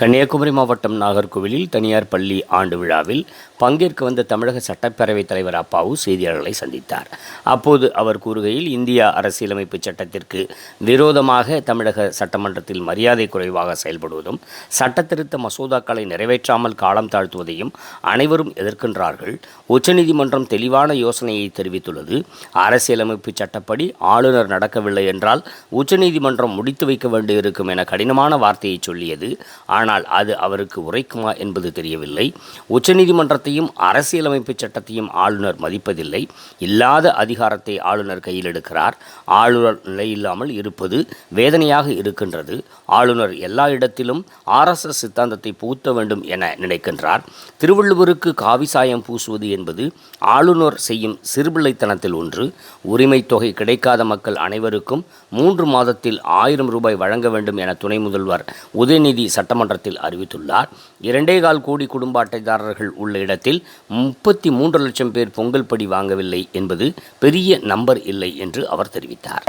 கன்னியாகுமரி மாவட்டம் நாகர்கோவிலில் தனியார் பள்ளி ஆண்டு விழாவில் பங்கேற்க வந்த தமிழக சட்டப்பேரவைத் தலைவர் அப்பாவு செய்தியாளர்களை சந்தித்தார். அப்போது அவர் கூறுகையில் இந்தியா அரசியலமைப்பு சட்டத்திற்கு விரோதமாக தமிழக சட்டமன்றத்தில் மரியாதை குறைவாக செயல்படுவதும் சட்டத்திருத்த மசோதாக்களை நிறைவேற்றாமல் காலம் தாழ்த்துவதையும் அனைவரும் எதிர்க்கின்றார்கள். உச்சநீதிமன்றம் தெளிவான யோசனையை தெரிவித்துள்ளது. அரசியலமைப்பு சட்டப்படி ஆளுநர் நடக்கவில்லை என்றால் உச்சநீதிமன்றம் முடித்து வைக்க வேண்டியிருக்கும் என கடினமான வார்த்தையை சொல்லியது. ஆனால் அது அவருக்கு உரைக்குமா என்பது தெரியவில்லை. உச்சநீதிமன்றத்தையும் அரசியலமைப்பு சட்டத்தையும் ஆளுநர் மதிப்பதில்லை. இல்லாத அதிகாரத்தை ஆளுநர் கையில் எடுக்கிறார். ஆளுநர் நிலையில்லாமல் இருப்பது வேதனையாக இருக்கின்றது. ஆளுநர் எல்லா இடத்திலும் ஆர்எஸ்எஸ் சித்தாந்தத்தை புகுத்த வேண்டும் என நினைக்கின்றார். திருவள்ளுவருக்கு காவி சாயம் பூசுவது என்பது ஆளுநர் செய்யும் சிறுபிள்ளைத்தனத்தில் ஒன்று. உரிமை தொகை கிடைக்காத மக்கள் அனைவருக்கும் மூன்று மாதத்தில் ஆயிரம் ரூபாய் வழங்க வேண்டும் என துணை முதல்வர் உதயநிதி சட்டமன்றத்தில் அறிவித்துள்ளார். இரண்டே கால் கோடி குடும்ப அட்டைதாரர்கள் உள்ள இடத்தில் முப்பத்தி மூன்று லட்சம் பேர் பொங்கல் படி வாங்கவில்லை என்பது பெரிய நம்பர் இல்லை என்று அவர் தெரிவித்தார்.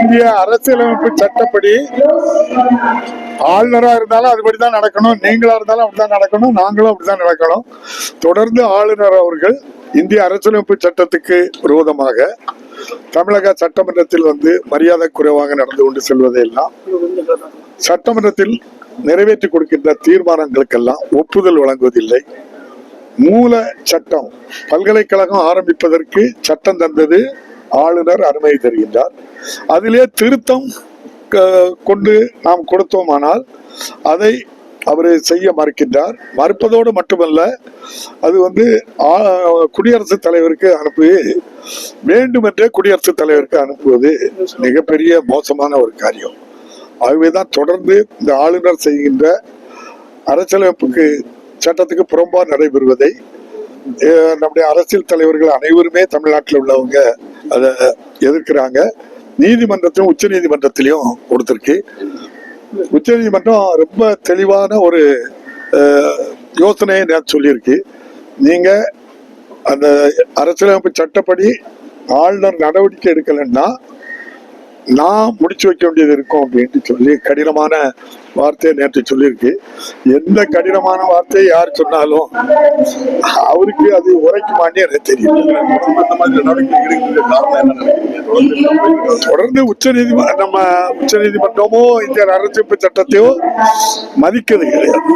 இந்திய அரசியலமைப்பு சட்டப்படி ஆளுநராக இருந்தாலும் அதுபடிதான் நடக்கணும். நீங்களா இருந்தாலும் அப்படிதான் நடக்கணும். நாங்களும் அப்படிதான் நடக்கணும். தொடர்ந்து ஆளுநர் அவர்கள் இந்திய அரசியலமைப்பு சட்டத்துக்கு விரோதமாக தமிழக சட்டமன்றத்தில் வந்து மரியாதை குறைவாக நடந்து கொண்டு செல்வதையெல்லாம் சட்டமன்றத்தில் நிறைவேற்றி கொடுக்கின்ற தீர்மானங்களுக்கெல்லாம் ஒப்புதல் வழங்குவதில்லை. மூல சட்டம் பல்கலைக்கழகம் ஆரம்பிப்பதற்கு சட்டம் தந்தது ஆளுநர் அனுமதி தருகின்றார். அதிலே திருத்தம் கொண்டு நாம் கொடுத்தோமானால் அதை அவர் செய்ய மறுக்கின்றார். மறுப்பதோடு மட்டுமல்ல அது வந்து குடியரசுத் தலைவருக்கு அனுப்பி வேண்டுமென்றே குடியரசுத் தலைவருக்கு அனுப்புவது மிகப்பெரிய மோசமான ஒரு காரியம். ஆகவேதான் தொடர்ந்து இந்த ஆளுநர் செய்கின்ற அரசியலமைப்புக்கு சட்டத்துக்கு புறம்பா நடைபெறுவதை நம்முடைய அரசியல் தலைவர்கள் அனைவருமே தமிழ்நாட்டில் உள்ளவங்க அதை எதிர்க்கிறாங்க. நீதிமன்றத்திலும் உச்ச நீதிமன்றத்திலையும் கொடுத்திருக்கு. உச்ச நீதிமன்றம் ரொம்ப தெளிவான ஒரு அஹ், யோசனையை நான் சொல்லியிருக்கு. நீங்க அந்த அரசியலமைப்பு சட்டப்படி ஆளுநர் நடவடிக்கை எடுக்கலைன்னா நான் முடிச்சு வைக்க வேண்டியது இருக்கும் அப்படின்ட்டு சொல்லி கடினமான வார்த்தையை நேற்று சொல்லியிருக்கு. எந்த கடினமான வார்த்தையை யார் சொன்னாலும் அவருக்கு அது உரைக்குமானே எனக்கு தெரியும். என்ன தொடர்ந்து உச்ச நீதிமன்றம் நம்ம உச்ச நீதிமன்றமோ இந்திய அரசியலமைப்பு சட்டத்தையோ மதிக்கிறது கிடையாது.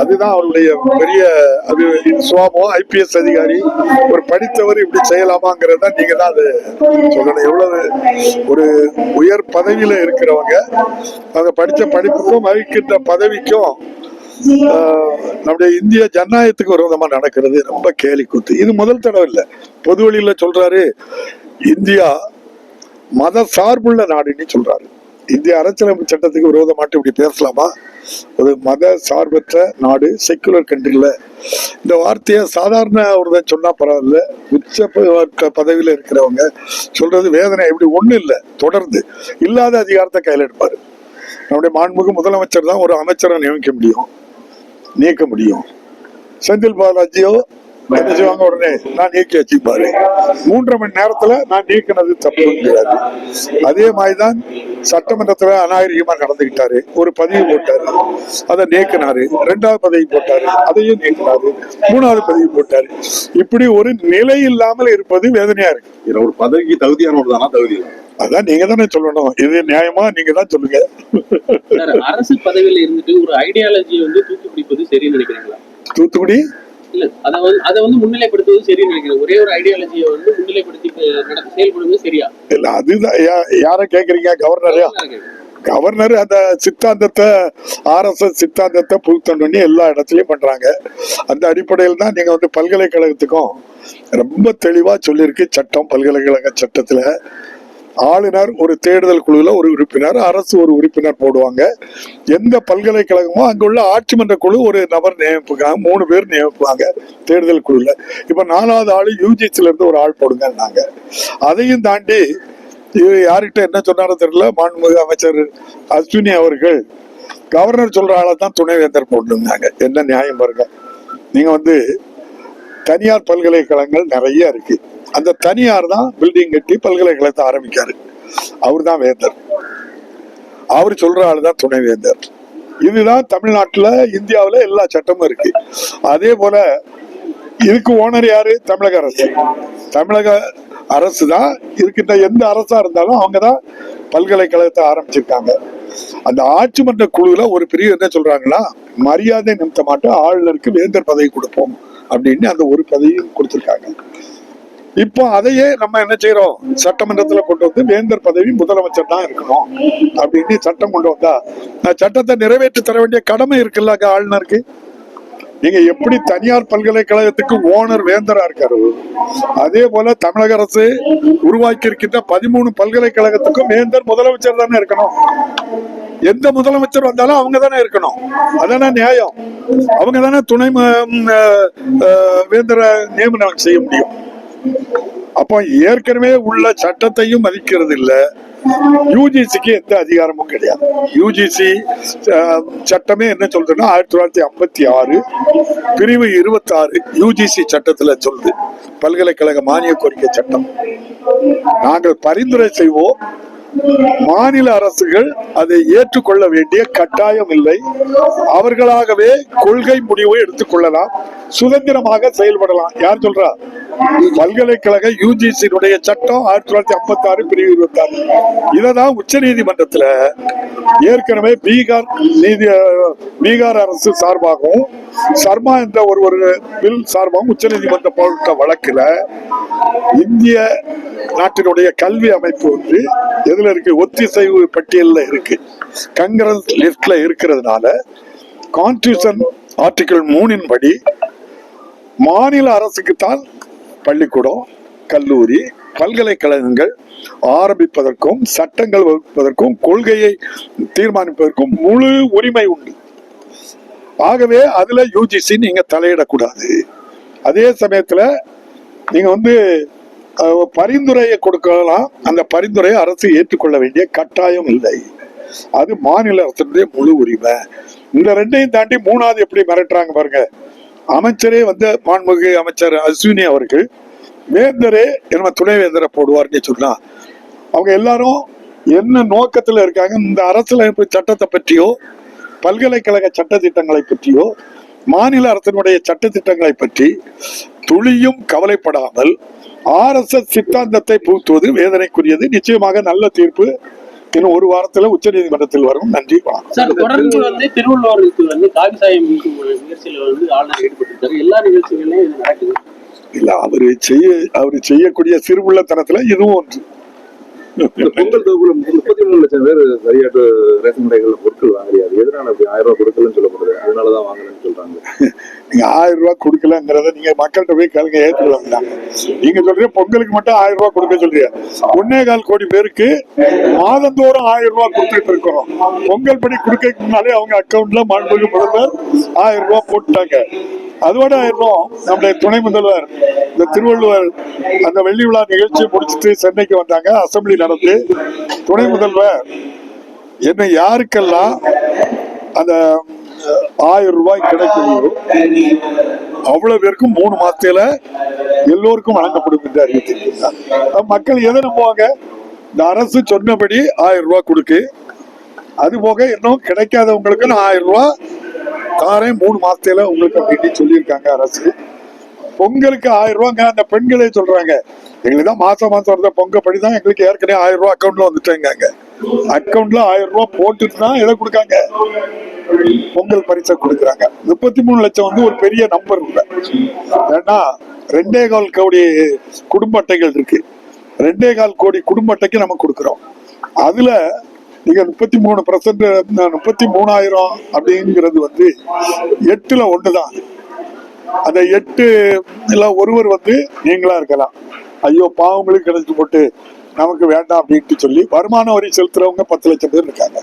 அதுதான் அவருடைய பெரிய அது சுவாமோ ஐபிஎஸ் அதிகாரி ஒரு படித்தவர் இப்படி செய்யலாமாங்கிறத நீங்க தான் அது சொல்லணும். எவ்வளவு ஒரு உயர் பதவியில இருக்கிறவங்க அவங்க படித்த படிப்புக்கும் வகிக்கின்ற பதவிக்கும் ஆஹ், நம்முடைய இந்திய ஜனநாயகத்துக்கு விரோதமா நடக்கிறது. ரொம்ப கேலி கூத்து. இது முதல் தடவை இல்லை. பொது வழியில சொல்றாரு இந்தியா மத சார்புள்ள நாடுன்னு சொல்றாரு. இந்திய அரசியலமைப்பு சட்டத்துக்கு விரோதமாட்டு இப்படி பேசலாமா? ஒரு மத சார்பற்ற நாடு செக்குலர் கண்ட்ரில இந்த வார்த்தையை சாதாரண ஒருதான் சொன்னா பரவாயில்ல. உச்ச பதவியில இருக்கிறவங்க சொல்றது வேதனை. இப்படி ஒண்ணு இல்லை. தொடர்ந்து. இல்லாத அதிகாரத்தை கையில் எடுப்பாரு. நம்முடைய மாண்புமிகு முதலமைச்சர் தான் ஒரு அமைச்சரை நியமிக்க முடியும் நீக்க முடியும். செந்தில் பாலாஜியோ என்ன செய்வாங்க உடனே நான் நீக்கி வச்சுப்பாரு மூன்றரை மணி நேரத்துல நான் நீக்கினது தப்புங்கிறாரு அதே மாதிரிதான் சட்டமன்றத்துல அநாகரிகமா நடந்துகிட்டாரு. ஒரு பதிவு போட்டாரு. அதை நீக்கினாரு. ரெண்டாவது பதவி போட்டாரு. அதையும் நீக்கினாரு. மூணாவது பதவி போட்டாரு. இப்படி ஒரு நிலை இல்லாமல் இருப்பது வேதனையா இருக்கு. ஒரு பதவிக்கு தகுதியானவர் தானா தகுதி? அதான் நீங்க தானே சொல்லணும். இது நியாயமா? நீங்க தான் சொல்லுங்க. சார் அரசு பதவியில இருந்துட்டு ஒரு ஐடியாலஜியை வந்து தூக்கி பிடிப்பது சரின்னு நினைக்கிறீங்களா? தூத்துக்குடி? இல்ல அதை வந்து அதை வந்து முன்னிலைப்படுத்துவது சரின்னு நினைக்கிறேன். ஒரே ஒரு ஐடியாலஜியை வந்து முன்னிலைப்படுத்தி செயல்படுவது சரியா? இல்ல அதுதான் யார கேக்குறீங்க? கவர்னரையா கவர்னர் அந்த சித்தாந்தத்தை ஆர்எஸ்எஸ் சித்தாந்தத்தை புகுத்தணும் பண்ணி எல்லா இடத்துலயும் பண்றாங்க. அந்த அடிப்படையில் தான் நீங்க வந்து பல்கலைக்கழகத்துக்கும் ரொம்ப தெளிவா சொல்லியிருக்கு சட்டம் பல்கலைக்கழக சட்டத்துல. ஆளுநர் ஒரு தேடுதல் குழுல ஒரு உறுப்பினர் அரசு ஒரு உறுப்பினர் போடுவாங்க. எந்த பல்கலைக்கழகமோ அங்குள்ள ஆட்சி மன்ற குழு ஒரு நபர் நியமிப்பாங்க மூணு பேர் நியமிப்பாங்க தேடுதல் குழுல. இப்ப நாலாவது ஆள் யூஜிசில இருந்து ஒரு ஆள் போடுங்கன்னாங்க. அதையும் தாண்டி யாருக்கிட்ட யார்கிட்ட என்ன சொன்னாரோ தெரியல மாண்புமிகு அமைச்சர் அஸ்வினி அவர்கள் கவர்னர் சொல்ற ஆளை தான் துணைவேந்தர் போட்டுருந்தாங்க என்ன நியாயம் பாருங்க. நீங்க வந்து தனியார் பல்கலைக்கழகங்கள் நிறைய இருக்கு. அந்த தனியார் தான் பில்டிங் கட்டி பல்கலைக்கழகத்தை ஆரம்பிக்காரு. அவர் தான் வேந்தர். அவர் சொல்ற ஆளுதான் துணைவேந்தர் இதுதான் தமிழ்நாட்டுல இந்தியாவுல எல்லா சட்டமும் இருக்கு. அதே போல இதுக்கு ஓனர் யாரு? தமிழக அரசு. தமிழக அரசு தான் இருக்கின்ற எந்த அரசா இருந்தாலும் அவங்க தான் பல்கலைக்கழகத்தை ஆரம்பிச்சிருக்காங்க. அந்த ஆட்சி மன்ற குழுல ஒரு பிரிவு என்ன சொல்றாங்கன்னா மரியாதை நிமித்த மாட்டோம் ஆளுநருக்கு வேந்தர் பதவி கொடுப்போம். அப்படின்னு அந்த ஒரு பதவியும் கொடுத்திருக்காங்க. இப்போ அதையே நம்ம என்ன செய்யறோம் சட்டமன்றத்துல கொண்டு வந்து வேந்தர் பதவி முதலமைச்சர் தான் இருக்கணும் அப்படின்னு சட்டம் கொண்டு வந்தா சட்டத்தை நிறைவேற்றி தர வேண்டிய கடமை இருக்குல்ல ஆளுநருக்கு? நீங்க எப்படி தனியார் பல்கலைக்கழகத்துக்கு ஓனர் வேந்தரா இருக்காரு அதே போல தமிழக அரசு உருவாக்கி இருக்கின்ற பதிமூணு பல்கலைக்கழகத்துக்கும் வேந்தர் முதலமைச்சர் தானே இருக்கணும். எந்த முதலமைச்சர் வந்தாலும் அவங்க தானே இருக்கணும். அதானே நியாயம். அவங்க தானே துணை ம- நியமனம் செய்ய முடியும். அப்போ ஏற்கனவே உள்ள சட்டத்தையும் மதிக்கிறது இல்லை. யூஜிசிக்கு எந்த அதிகாரமும் கிடையாது. யூஜிசி சட்டமே என்ன சொல்றதுன்னா ஆயிரத்தி தொள்ளாயிரத்தி ஐம்பத்தி ஆறு பிரிவு இருபத்தி ஆறு யூஜிசி சட்டத்துல சொல்லுது. பல்கலைக்கழக மானிய கோரிக்கை சட்டம். நாங்கள் பரிந்துரை செய்வோம். மாநில அரசுகள் அதை ஏற்றுக்கொள்ள வேண்டிய கட்டாயம் இல்லை. அவர்களாகவே கொள்கை முடிவை எடுத்துக்கொள்ளலாம் சுதந்திரமாக செயல்படலாம். யார் சொல்றா? பல்கலைக்கழக யூஜிசியினுடைய சட்டம் ஆயிரத்தி தொள்ளாயிரத்தி ஐம்பத்தி ஆறு பிரிவு இருபத்தி ஆறு. இதை தான் உச்ச நீதிமன்றத்துல ஏற்கனவே பீகார் நீதி பீகார் அரசு சார்பாகவும் சர்மா என்ற ஒரு ஒரு பில் சார்பாகவும் உச்ச நீதிமன்றம் போட்ட வழக்குல இந்திய நாட்டினுடைய கல்வி அமைப்பு வந்து எதுல இருக்கு? ஒத்திசைவு பட்டியலில் இருக்கு. கங்கரஸ் லிஸ்ட்ல இருக்கிறதுனால கான்ஸ்டியூஷன் ஆர்டிகிள் மூணின் படி மாநில அரசுக்கு தான் பள்ளிக்கூடம் கல்லூரி பல்கலைக்கழகங்கள் ஆரம்பிப்பதற்கும் சட்டங்கள் வகுப்பதற்கும் கொள்கையை தீர்மானிப்பதற்கும் முழு உரிமை உண்டு. ஆகவே அதுல யூஜிசி நீங்க தலையிடக்கூடாது. அதே சமயத்துல நீங்க வந்து பரிந்துரையை கொடுக்கலாம். அந்த பரிந்துரையை அரசு ஏற்றுக்கொள்ள வேண்டிய கட்டாயம் இல்லை. அது மாநில அரசினுடைய முழு உரிமை. இந்த ரெண்டையும் தாண்டி மூணாவது எப்படி மிரட்டுறாங்க பாருங்க. அமைச்சரே வந்து மாண்புமிகு அமைச்சர் அஸ்வினி அவர்கள் வேந்தரே என்ன துணைவேந்தரை போடுவார்னு சொன்னா. அவங்க எல்லாரும் என்ன நோக்கத்துல இருக்காங்க இந்த அரசியலமைப்பு சட்டத்தை பற்றியோ பல்கலைக்கழக சட்டத்திட்டங்களை பற்றியோ மாநில அரசினுடைய சட்டத்திட்டங்களை பற்றி துளியும் கவலைப்படாமல் ஆர்எஸ்எஸ் சித்தாந்தத்தை புகுத்துவது வேதனைக்குரியது. நிச்சயமாக நல்ல தீர்ப்பு இன்னும் ஒரு வாரத்துல உச்சநீதிமன்றத்தில் வரும். நன்றி வணக்கம். தொடர்ந்து வந்து திருவள்ளுவருக்கு வந்து காவி சாயம் நீக்கும் முயற்சியில வந்து ஆளுநர் ஈடுபட்டிருக்காரு. எல்லா நிகழ்ச்சிகளையும் இது நடக்குது. இல்ல அவரு செய்ய அவரு செய்யக்கூடிய சிறுபுள்ளத்தனத்துல இதுவும் ஒன்று. பொங்கல் தொகுப்புல முப்பத்தி மூணு லட்சம் பேர் சரியாட்டு ரேஷன் கடைகள்ல பொருட்கள் வாங்குறியாது எதனால அப்படி ஆயிரம் ரூபாய் கொடுக்கலன்னு சொல்லப்படுது? அதனாலதான் வாங்கலன்னு சொல்றாங்க. நீங்க ஆயிரம் ரூபாய் கொடுக்கலங்கிறத நீங்க மக்கள்கிட்ட போய் கேளுங்க ஏற்றுக்கலாம் நீங்க சொல்றீங்க பொங்கலுக்கு மட்டும் ஆயிரம் ரூபாய் கொடுக்க சொல்றீங்க. ஒன்னே கால் கோடி பேருக்கு மாதந்தோறும் ஆயிரம் ரூபாய் கொடுத்துட்டு இருக்கிறோம். பொங்கல் படி கொடுக்க முன்னாலே அவங்க அக்கவுண்ட்ல மாண்புமிகு முதல்வர் ஆயிரம் ரூபாய் போட்டுட்டாங்க அதோட ஆயிரம் நம்முடைய துணை முதல்வர் இந்த திருவள்ளுவர் அந்த வெள்ளி விழா நிகழ்ச்சியை முடிச்சுட்டு சென்னைக்கு வந்தாங்க. அசம்பிளி நடந்து துணை முதல்வர் என்ன யாருக்கெல்லாம் அந்த ஆயிரம் ரூபாய் கிடைக்குதோ அவ்வளவு பேருக்கும் மூணு மாசத்துல எல்லோருக்கும் வழங்கப்படும் என்று அறிவித்திருக்கிறார். மக்கள் எதை நம்புவாங்க? இந்த அரசு சொன்னபடி ஆயிரம் ரூபாய் கொடுக்கு. அது போக இன்னும் கிடைக்காதவங்களுக்கு ஆயிரம் ரூபாய் காரையும் மூணு மாசத்துல உங்களுக்கு அப்படின்னு சொல்லியிருக்காங்க அரசு. பொங்கலுக்கு ஆயிரம் ரூபாங்க. அந்த பெண்களே சொல்றாங்க எங்களுக்கு தான் மாசம் மாசம் பொங்கல் பொங்க படிதான் எங்களுக்கு ஏற்கனவே ஆயிரம் ரூபா அக்கௌண்ட்ல வந்துட்டேங்க அக்கௌண்ட்ல ஆயிரம் ரூபா போட்டுட்டு தான் எதை கொடுக்காங்க. பொங்கல் பரிசை கொடுக்குறாங்க. முப்பத்தி மூணு லட்சம் வந்து ஒரு பெரிய நம்பர் இல்லை ஏன்னா ரெண்டே கால் கோடி குடும்ப அட்டைகள் இருக்கு. ரெண்டே கால் கோடி குடும்ப அட்டைக்கு நம்ம கொடுக்குறோம். அதுல நீங்க முப்பத்தி மூணு பர்சன்ட் முப்பத்தி மூணாயிரம் அப்படிங்கிறது வந்து எட்டுல ஒண்ணுதான். அந்த எட்டு எல்லாம் ஒருவர் வந்து நீங்களா இருக்கலாம். ஐயோ பாவங்களுக்கு கிடைச்சி போட்டு நமக்கு வேண்டாம் அப்படின்ட்டு சொல்லி வருமான வரி செலுத்துறவங்க பத்து லட்சம் பேர் இருக்காங்க.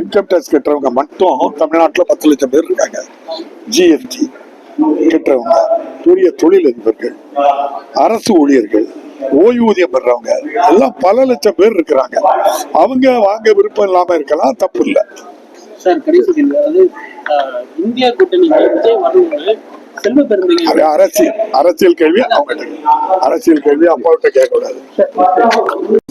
இன்கம் டேக்ஸ் கட்டுறவங்க மட்டும் தமிழ்நாட்டுல பத்து லட்சம் பேர் இருக்காங்க. ஜிஎஸ்டி கட்டுறவங்க பெரிய தொழிலதிபர்கள் அரசு ஊழியர்கள் ஓய்வூதியம் பெறவங்க எல்லாம் பல லட்சம் பேர் இருக்கிறாங்க. அவங்க வாங்க விருப்பம் இல்லாம இருக்கலாம் தப்பு இல்லை. சார் கடைசி அதாவது இந்தியா கூட்டணி விஜய் வரணும்னு செல்வ பெருந்தகை அரசியல் அரசியல் கேள்வி அவங்க அரசியல் கேள்வி அப்பாவிட்ட கேட்க கூடாது